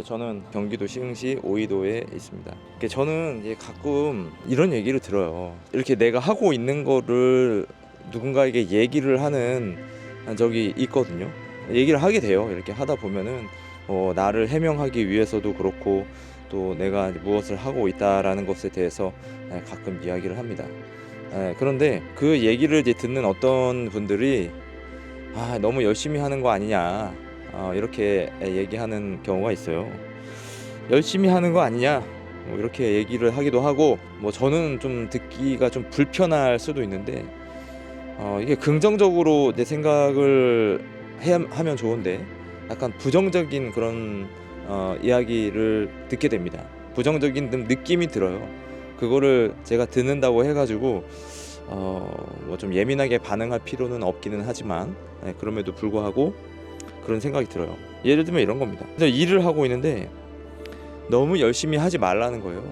네, 저는 경기도 시흥시 오이도에 있습니다. 저는 가끔 이런 얘기를 들어요. 이렇게 내가 하고 있는 거를 누군가에게 얘기를 하는 적이 있거든요. 얘기를 하게 돼요. 이렇게 하다 보면은 어, 나를 해명하기 위해서도 그렇고 또 내가 무엇을 하고 있다라는 것에 대해서 예, 가끔 이야기를 합니다. 예, 그런데 그 얘기를 듣는 어떤 분들이 아, 너무 열심히 하는 거 아니냐 어, 이렇게 얘기하는 경우가 있어요. 열심히 하는 거 아니냐 뭐 이렇게 얘기를 하기도 하고 뭐 저는 좀 듣기가 좀 불편할 수도 있는데 어, 이게 긍정적으로 내 생각을 해, 하면 좋은데 약간 부정적인 그런 어, 이야기를 듣게 됩니다. 부정적인 느- 느낌이 들어요. 그거를 제가 듣는다고 해가지고 어, 뭐 좀 예민하게 반응할 필요는 없기는 하지만 네, 그럼에도 불구하고 그런 생각이 들어요. 예를 들면 이런 겁니다. 일을 하고 있는데 너무 열심히 하지 말라는 거예요.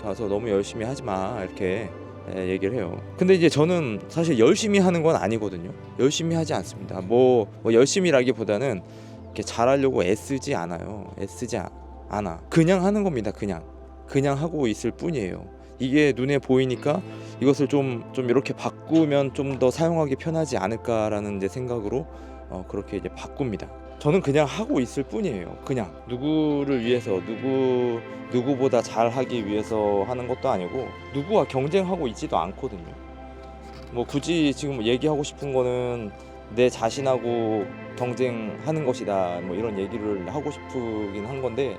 가서 너무 열심히 하지 마 이렇게 예, 얘기를 해요. 근데 이제 저는 사실 열심히 하는 건 아니거든요. 열심히 하지 않습니다. 뭐, 뭐 열심히라기보다는 이렇게 잘하려고 애쓰지 않아요. 애쓰지 아- 않아. 그냥 하는 겁니다. 그냥 그냥 하고 있을 뿐이에요. 이게 눈에 보이니까 이것을 좀 좀 이렇게 바꾸면 좀 더 사용하기 편하지 않을까라는 이제 생각으로 어, 그렇게 이제 바꿉니다. 저는 그냥 하고 있을 뿐이에요. 그냥 누구를 위해서 누구 누구보다 잘하기 위해서 하는 것도 아니고 누구와 경쟁하고 있지도 않거든요. 뭐 굳이 지금 얘기하고 싶은 거는 내 자신하고 경쟁하는 것이다. 뭐 이런 얘기를 하고 싶긴 한 건데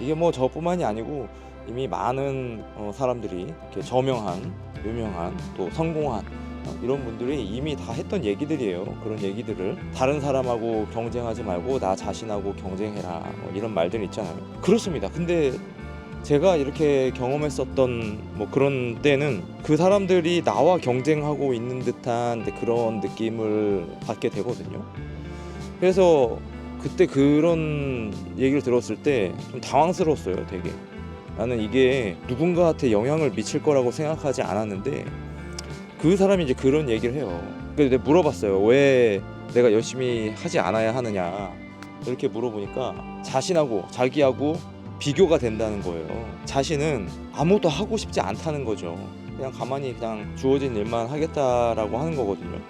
이게 뭐 저뿐만이 아니고 이미 많은 어, 사람들이 저명한, 유명한, 또 성공한 어, 이런 분들이 이미 다 했던 얘기들이에요. 그런 얘기들을 다른 사람하고 경쟁하지 말고 나 자신하고 경쟁해라. 뭐 이런 말들 있잖아요. 그렇습니다. 근데 제가 이렇게 경험했었던 뭐 그런 때는 그 사람들이 나와 경쟁하고 있는 듯한 그런 느낌을 받게 되거든요. 그래서 그때 그런 얘기를 들었을 때 좀 당황스러웠어요, 되게. 나는 이게 누군가한테 영향을 미칠 거라고 생각하지 않았는데 그 사람이 이제 그런 얘기를 해요. 그래서 내가 물어봤어요. 왜 내가 열심히 하지 않아야 하느냐. 이렇게 물어보니까 자신하고 자기하고 비교가 된다는 거예요. 자신은 아무것도 하고 싶지 않다는 거죠. 그냥 가만히 그냥 주어진 일만 하겠다라고 하는 거거든요.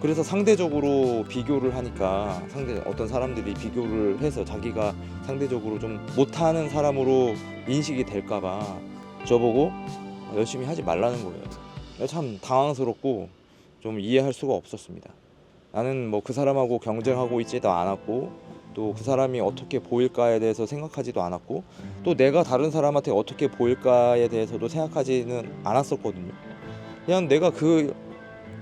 그래서 상대적으로 비교를 하니까 상대 어떤 사람들이 비교를 해서 자기가 상대적으로 좀 못하는 사람으로 인식이 될까봐 저보고 열심히 하지 말라는 거예요. 참 당황스럽고 좀 이해할 수가 없었습니다. 나는 뭐 그 사람하고 경쟁하고 있지도 않았고 또 그 사람이 어떻게 보일까에 대해서 생각하지도 않았고 또 내가 다른 사람한테 어떻게 보일까에 대해서도 생각하지는 않았었거든요. 그냥 내가 그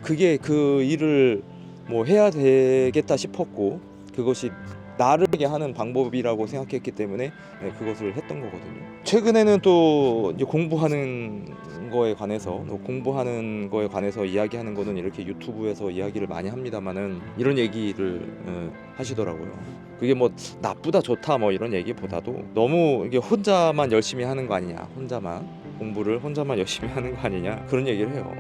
그게 그 일을 뭐 해야 되겠다 싶었고 그것이 나를 하는 방법이라고 생각했기 때문에 네, 그것을 했던 거거든요. 최근에는 또 공부하는 거에 관해서 또 공부하는 거에 관해서 이야기하는 거는 이렇게 유튜브에서 이야기를 많이 합니다만은 이런 얘기를 어, 하시더라고요. 그게 뭐 나쁘다 좋다 뭐 이런 얘기보다도 너무 이게 혼자만 열심히 하는 거 아니냐 혼자만 공부를 혼자만 열심히 하는 거 아니냐 그런 얘기를 해요.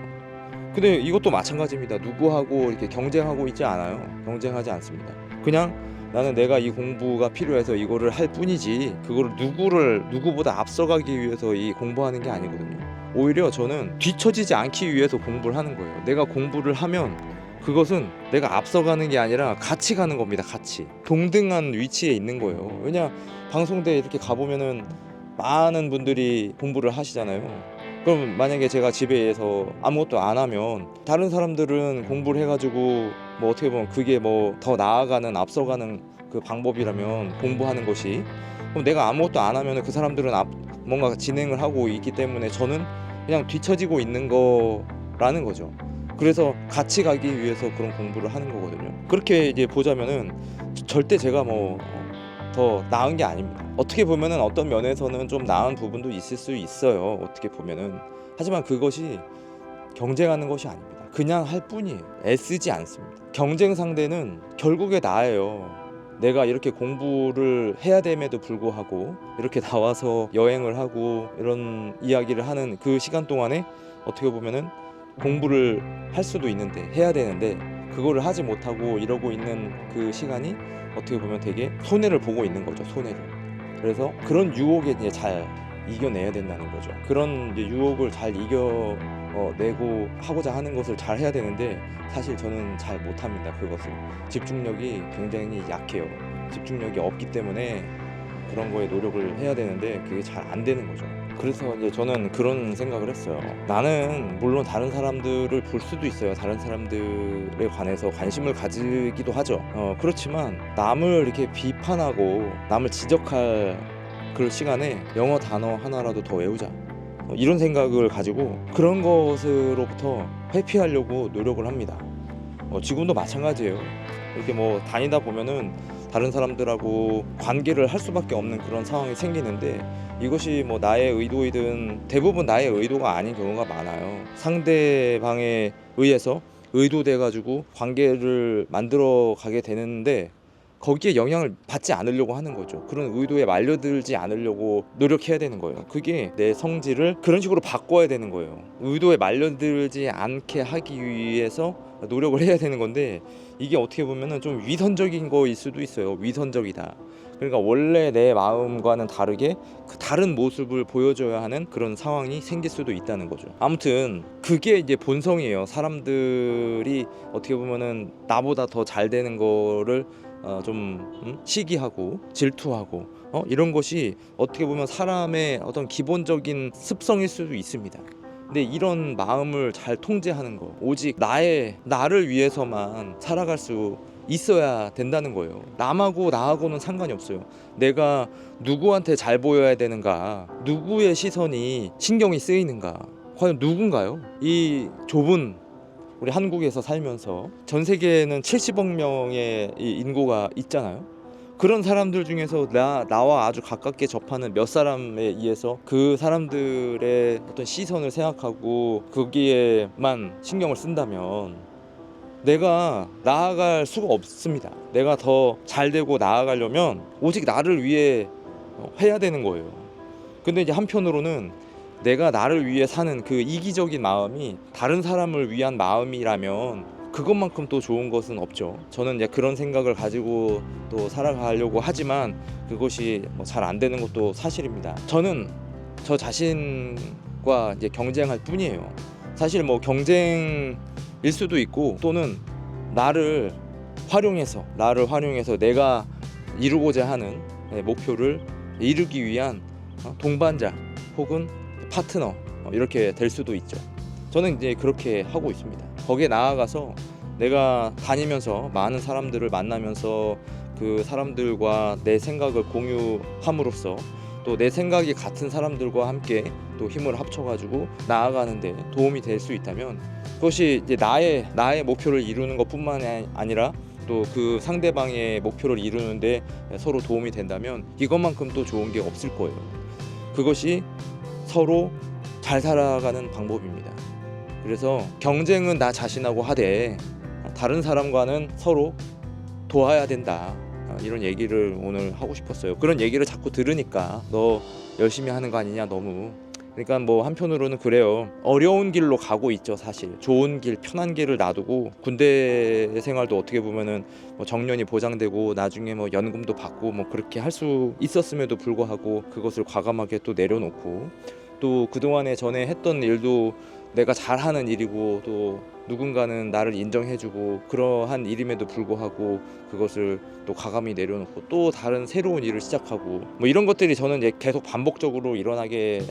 근데 이것도 마찬가지입니다. 누구하고 이렇게 경쟁하고 있지 않아요. 경쟁하지 않습니다. 그냥 나는 내가 이 공부가 필요해서 이거를 할 뿐이지 그거를 누구를 누구보다 앞서가기 위해서 이 공부하는 게 아니거든요. 오히려 저는 뒤처지지 않기 위해서 공부를 하는 거예요. 내가 공부를 하면 그것은 내가 앞서가는 게 아니라 같이 가는 겁니다. 같이 동등한 위치에 있는 거예요. 왜냐 방송대 이렇게 가보면은 많은 분들이 공부를 하시잖아요. 그럼 만약에 제가 집에서 아무것도 안 하면 다른 사람들은 공부를 해가지고 뭐 어떻게 보면 그게 뭐 더 나아가는 앞서가는 그 방법이라면 공부하는 것이 그럼 내가 아무것도 안 하면 그 사람들은 앞 뭔가 진행을 하고 있기 때문에 저는 그냥 뒤처지고 있는 거라는 거죠. 그래서 같이 가기 위해서 그런 공부를 하는 거거든요. 그렇게 이제 보자면은 절대 제가 뭐 더 나은 게 아닙니다. 어떻게 보면은 어떤 면에서는 좀 나은 부분도 있을 수 있어요. 어떻게 보면은 하지만 그것이 경쟁하는 것이 아닙니다. 그냥 할 뿐이에요. 애쓰지 않습니다. 경쟁 상대는 결국에 나예요. 내가 이렇게 공부를 해야 됨에도 불구하고 이렇게 나와서 여행을 하고 이런 이야기를 하는 그 시간 동안에 어떻게 보면은 공부를 할 수도 있는데 해야 되는데 그거를 하지 못하고 이러고 있는 그 시간이 어떻게 보면 되게 손해를 보고 있는 거죠 손해를 그래서 그런 유혹에 이제 잘 이겨내야 된다는 거죠. 그런 유혹을 잘 이겨 어, 내고 하고자 하는 것을 잘 해야 되는데 사실 저는 잘 못합니다. 그것을 집중력이 굉장히 약해요. 집중력이 없기 때문에 그런 거에 노력을 해야 되는데 그게 잘 안 되는 거죠. 그래서 이제 저는 그런 생각을 했어요. 나는 물론 다른 사람들을 볼 수도 있어요. 다른 사람들에 관해서 관심을 가지기도 하죠. 어, 그렇지만 남을 이렇게 비판하고 남을 지적할 그럴 시간에 영어 단어 하나라도 더 외우자. 어, 이런 생각을 가지고 그런 것으로부터 회피하려고 노력을 합니다. 어, 지금도 마찬가지예요. 이렇게 뭐 다니다 보면은 다른 사람들하고 관계를 할 수밖에 없는 그런 상황이 생기는데 이것이 뭐 나의 의도이든 대부분 나의 의도가 아닌 경우가 많아요. 상대방에 의해서 의도돼 가지고 관계를 만들어 가게 되는데 거기에 영향을 받지 않으려고 하는 거죠. 그런 의도에 말려들지 않으려고 노력해야 되는 거예요. 그게 내 성질을 그런 식으로 바꿔야 되는 거예요. 의도에 말려들지 않게 하기 위해서 노력을 해야 되는 건데 이게 어떻게 보면은 좀 위선적인 거일 수도 있어요. 위선적이다. 그러니까 원래 내 마음과는 다르게 그 다른 모습을 보여줘야 하는 그런 상황이 생길 수도 있다는 거죠. 아무튼 그게 이제 본성이에요. 사람들이 어떻게 보면은 나보다 더 잘 되는 거를 어, 좀 음? 시기하고 질투하고 어? 이런 것이 어떻게 보면 사람의 어떤 기본적인 습성일 수도 있습니다. 근데 이런 마음을 잘 통제하는 거 오직 나의 나를 위해서만 살아갈 수 있어야 된다는 거예요. 남하고 나하고는 상관이 없어요. 내가 누구한테 잘 보여야 되는가, 누구의 시선이 신경이 쓰이는가, 과연 누군가요? 이 좁은 우리 한국에서 살면서 전 세계에는 70억 명의 이 인구가 있잖아요. 그런 사람들 중에서 나 나와 아주 가깝게 접하는 몇 사람에 의해서 그 사람들의 어떤 시선을 생각하고 거기에만 신경을 쓴다면 내가 나아갈 수가 없습니다. 내가 더 잘 되고 나아가려면 오직 나를 위해 어, 해야 되는 거예요. 근데 이제 한편으로는 내가 나를 위해 사는 그 이기적인 마음이 다른 사람을 위한 마음이라면 그것만큼 또 좋은 것은 없죠. 저는 이제 그런 생각을 가지고 또 살아가려고 하지만 그것이 뭐 잘안 되는 것도 사실입니다. 저는 저 자신과 이제 경쟁할 뿐이에요. 사실 뭐 경쟁일 수도 있고 또는 나를 활용해서 나를 활용해서 내가 이루고자 하는 네, 목표를 이루기 위한 어, 동반자 혹은 파트너 어, 이렇게 될 수도 있죠. 저는 이제 그렇게 하고 있습니다. 거기에 나아가서 내가 다니면서 많은 사람들을 만나면서 그 사람들과 내 생각을 공유함으로써 또 내 생각이 같은 사람들과 함께 또 힘을 합쳐가지고 나아가는데 도움이 될 수 있다면 그것이 이제 나의 나의 목표를 이루는 것뿐만 아니라 또 그 상대방의 목표를 이루는데 서로 도움이 된다면 이것만큼 또 좋은 게 없을 거예요. 그것이 서로 잘 살아가는 방법입니다. 그래서 경쟁은 나 자신하고 하되 다른 사람과는 서로 도와야 된다. 아, 이런 얘기를 오늘 하고 싶었어요. 그런 얘기를 자꾸 들으니까 너 열심히 하는 거 아니냐 너무. 그러니까 뭐 한편으로는 그래요. 어려운 길로 가고 있죠, 사실. 좋은 길, 편한 길을 놔두고 군대 생활도 어떻게 보면은 뭐 정년이 보장되고 나중에 뭐 연금도 받고 뭐 그렇게 할 수 있었음에도 불구하고 그것을 과감하게 또 내려놓고 또 그동안에 전에 했던 일도 내가 잘하는 일이고 또 누군가는 나를 인정해주고 그러한 일임에도 불구하고 그것을 또 과감히 내려놓고 또 다른 새로운 일을 시작하고 뭐 이런 것들이 저는 계속 반복적으로 일어나게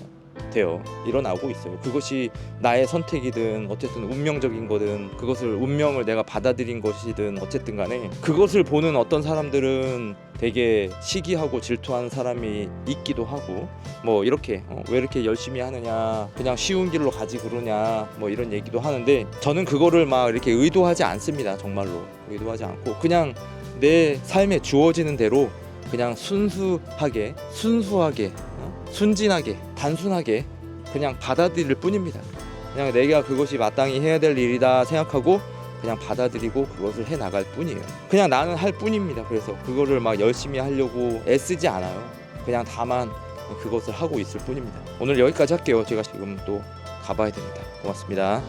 돼요. 일어나고 있어요. 그것이 나의 선택이든 어쨌든 운명적인 거든 그것을 운명을 내가 받아들인 것이든 어쨌든 간에 그것을 보는 어떤 사람들은 되게 시기하고 질투하는 사람이 있기도 하고 뭐 이렇게 어, 왜 이렇게 열심히 하느냐 그냥 쉬운 길로 가지 그러냐 뭐 이런 얘기도 하는데 저는 그거를 막 이렇게 의도하지 않습니다 정말로 의도하지 않고 그냥 내 삶에 주어지는 대로 그냥 순수하게 순수하게 어, 순진하게 단순하게 그냥 받아들일 뿐입니다. 그냥 내가 그것이 마땅히 해야 될 일이다 생각하고 그냥 받아들이고 그것을 해 나갈 뿐이에요. 그냥 나는 할 뿐입니다. 그래서 그거를 막 열심히 하려고 애쓰지 않아요. 그냥 다만 그것을 하고 있을 뿐입니다. 오늘 여기까지 할게요. 제가 지금 또 가봐야 됩니다. 고맙습니다.